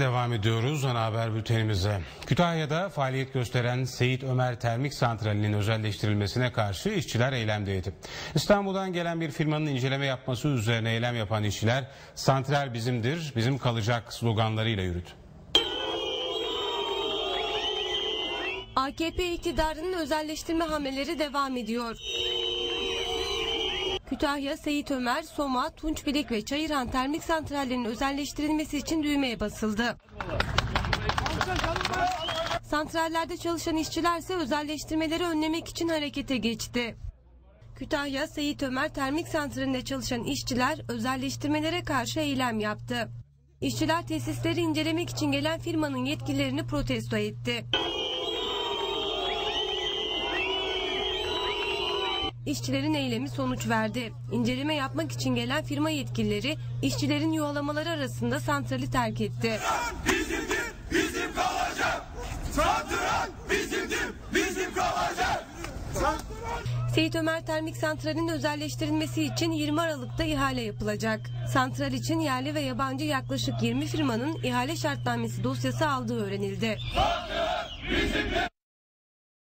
Devam ediyoruz ana haber bültenimize. Kütahya'da faaliyet gösteren Seyit Ömer Termik Santrali'nin özelleştirilmesine karşı işçiler eylemdeydi. İstanbul'dan gelen bir firmanın inceleme yapması üzerine eylem yapan işçiler santral bizimdir, bizim kalacak sloganlarıyla yürüdü. AKP iktidarının özelleştirme hamleleri devam ediyor. Kütahya, Seyit Ömer, Soma, Tunçbilik ve Çayırhan termik santrallerinin özelleştirilmesi için düğmeye basıldı. Santrallerde çalışan işçiler ise özelleştirmeleri önlemek için harekete geçti. Kütahya, Seyit Ömer termik santralinde çalışan işçiler özelleştirmelere karşı eylem yaptı. İşçiler tesisleri incelemek için gelen firmanın yetkililerini protesto etti. İşçilerin eylemi sonuç verdi. İnceleme yapmak için gelen firma yetkilileri işçilerin yuvalamaları arasında santrali terk etti. bizimdir, bizim kalacak. Santıran bizimdir, bizim kalacak. Seyit Ömer Termik Santrali'nin özelleştirilmesi için 20 Aralık'ta ihale yapılacak. Santral için yerli ve yabancı yaklaşık 20 firmanın ihale şartnamesi dosyası aldığı öğrenildi. Bizimdir,